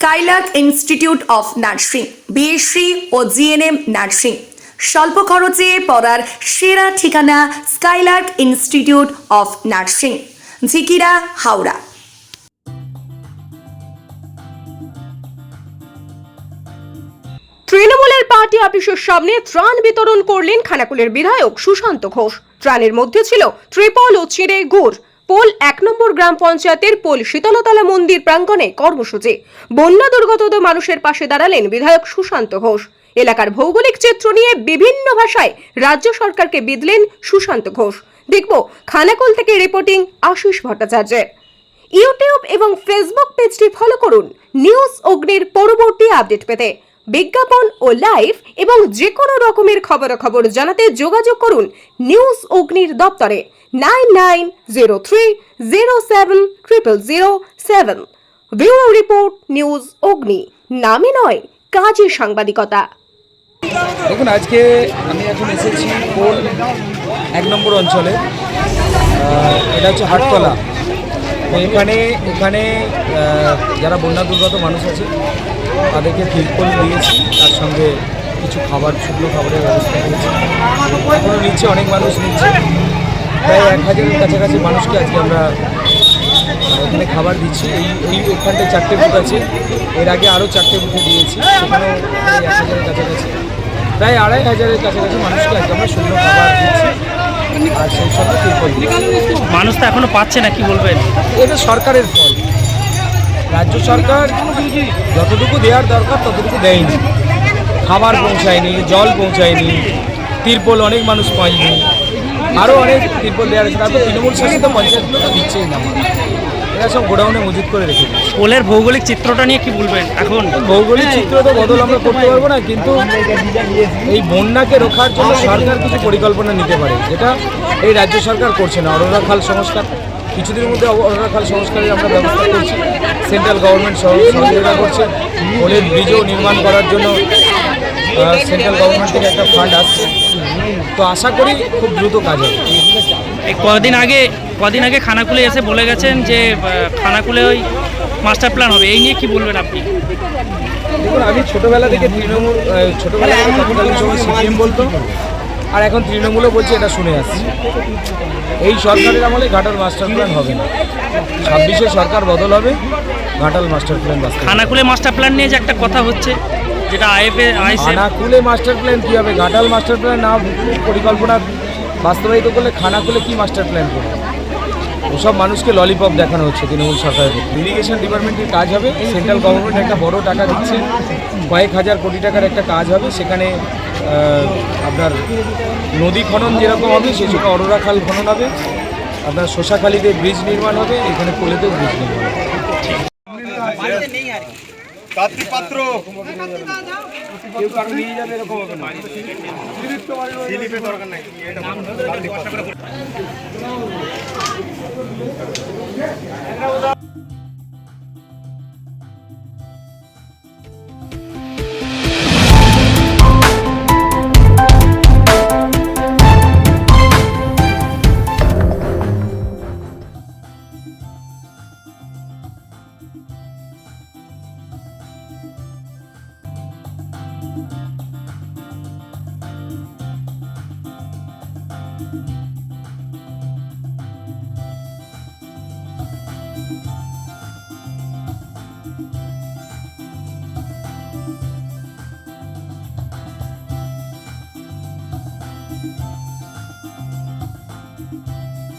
Skylark institute of nursing BSc O GNM nursing স্বল্প খরচে পড়ার সেরা ঠিকানা Skylark institute of nursing Jhikira, Howrah. তৃণমূলের পার্টি অফিসের সামনে ত্রাণ বিতরণ করলেন খানাকুলের বিধায়ক সুশান্ত ঘোষ। ত্রাণের মধ্যে ছিল ত্রিপল ও চিড়ে গুড়। পোল এক নম্বর গ্রাম পঞ্চায়েতের পোল শীতলতলা মন্দির প্রাঙ্গণে কর্মসূচি। বন্যা দুর্গত মানুষের পাশে দাঁড়ালেন বিধায়ক সুশান্ত ঘোষ। এলাকার ভৌগোলিক চিত্র নিয়ে বিভিন্ন ভাষায় রাজ্য সরকারকে বিদলেন সুশান্ত ঘোষ। দেখব খানাকুল থেকে রিপোর্টিং আশিস ভট্টাচার্যের। ইউটিউব এবং ফেসবুক পেজটি ফলো করুন নিউজ অগ্নির পরবর্তী আপডেট পেতে। বিজ্ঞাপন ও লাইভ এবং যে কোনো রকমের খবরাখবর জানাতে যোগাযোগ করুন নিউজ অগ্নির দপ্তরে। নাইন ব্যুরো রিপোর্ট নিউজ অগ্নি নামে নয়, কাজে সাংবাদিকতা। দেখুন, আজকে আমি এখন এসেছি কোল এক নম্বর অঞ্চলে। এটা হচ্ছে হাটতলা। এখানে এখানে যারা বন্যা দুর্গত মানুষ আছে, তাদেরকে তিরপল দিয়েছি। তার সঙ্গে কিছু খাবার, শুকনো খাবারের ব্যবস্থা করেছি। নিচ্ছে, অনেক মানুষ নিচ্ছে। প্রায় এক হাজারের কাছাকাছি মানুষকে আজকে আমরা এখানে খাবার দিচ্ছি। এই এই এখানটায় চারটে বুথ আছে। এর আগে আরও চারটে বুথে দিয়েছি। সেখানেও প্রায় এক হাজারের কাছাকাছি প্রায় আড়াই হাজারের কাছাকাছি মানুষকে আজকে আমরা শুকনো খাবার দিচ্ছি। আর সেই সঙ্গে তিরপল মানুষ তো এখনও পাচ্ছে না কি বলবেন? এটা সরকারের ফল। রাজ্য সরকার যতটুকু দেওয়ার দরকার ততটুকু দেয়নি। খাবার পৌঁছায়নি জল পৌঁছায়নি তিরপল অনেক মানুষ পায়নি। আরও অনেক তিরপল দেওয়ার আছে। তারপর তৃণমূল শাসিত পঞ্চায়েতগুলো তো দিচ্ছেই না। এরা সব গোডাউনে মজুত করে রেখে পোলের ভৌগোলিক চিত্রটা নিয়ে কি বলবেন এখন? ভৌগোলিক চিত্র তো বদল আমরা করতে পারব না কিন্তু এই বন্যাকে রোখার জন্য সরকার কিছু পরিকল্পনা নিতে পারে যেটা এই রাজ্য সরকার করছে না। অরোরা খাল সংস্কার কিছুদিনের মধ্যে অরোরা খাল সংস্কারের আমরা ব্যবস্থা করছি। সেন্ট্রাল গভর্নমেন্ট সহযোগিতা করছে। পোলের ব্রিজও নির্মাণ করার জন্য সেন্ট্রাল গভর্নমেন্ট থেকে একটা ফান্ড আসছে। তো আশা করি খুব দ্রুত কাজ হবে। কদিন আগে কদিন আগে খানাকুলে এসে বলে গেছেন যে খানাকুলে ওই মাস্টার প্ল্যান হবে। এই নিয়ে কি বলবেন আপনি? দেখুন আমি ছোটবেলা থেকে তৃণমূল ছোটবেলা থেকে তৎকালীন সময় সিপিএম বলতো আর এখন তৃণমূলও বলছে এটা শুনে আসছি। এই সরকারের আমলে ঘাটাল মাস্টার প্ল্যান হবে না। ছাব্বিশে সরকার বদল হবে ঘাটাল মাস্টার প্ল্যান খানাকুলে মাস্টার প্ল্যান নিয়ে যে একটা কথা হচ্ছে যেটা আইএফএ আইসে খানাকুলে মাস্টার প্ল্যান কী হবে? ঘাটাল মাস্টার প্ল্যান না পরিকল্পনা বাস্তবায়িত করলে খানা খানাকুলে কি মাস্টার প্ল্যান করবে? ওসব মানুষকে ললিপপ দেখানো হচ্ছে তৃণমূল সরকারের ইরিগেশন ডিপার্টমেন্টের কাজ হবে সেন্ট্রাল গভর্নমেন্ট একটা বড় টাকা দিচ্ছে কয়েক হাজার কোটি টাকার একটা কাজ হবে সেখানে আপনার নদী খনন যেরকম হবে সেই সঙ্গে অরোরা খাল খনন হবে আপনার শোষাখালীতে ব্রিজ নির্মাণ হবে এখানে কোলেতেও ব্রিজ নির্মাণ হবে। পাত্র। কেউ কারও নিয়ে যাবে এরকম হবে দরকার নাই Thank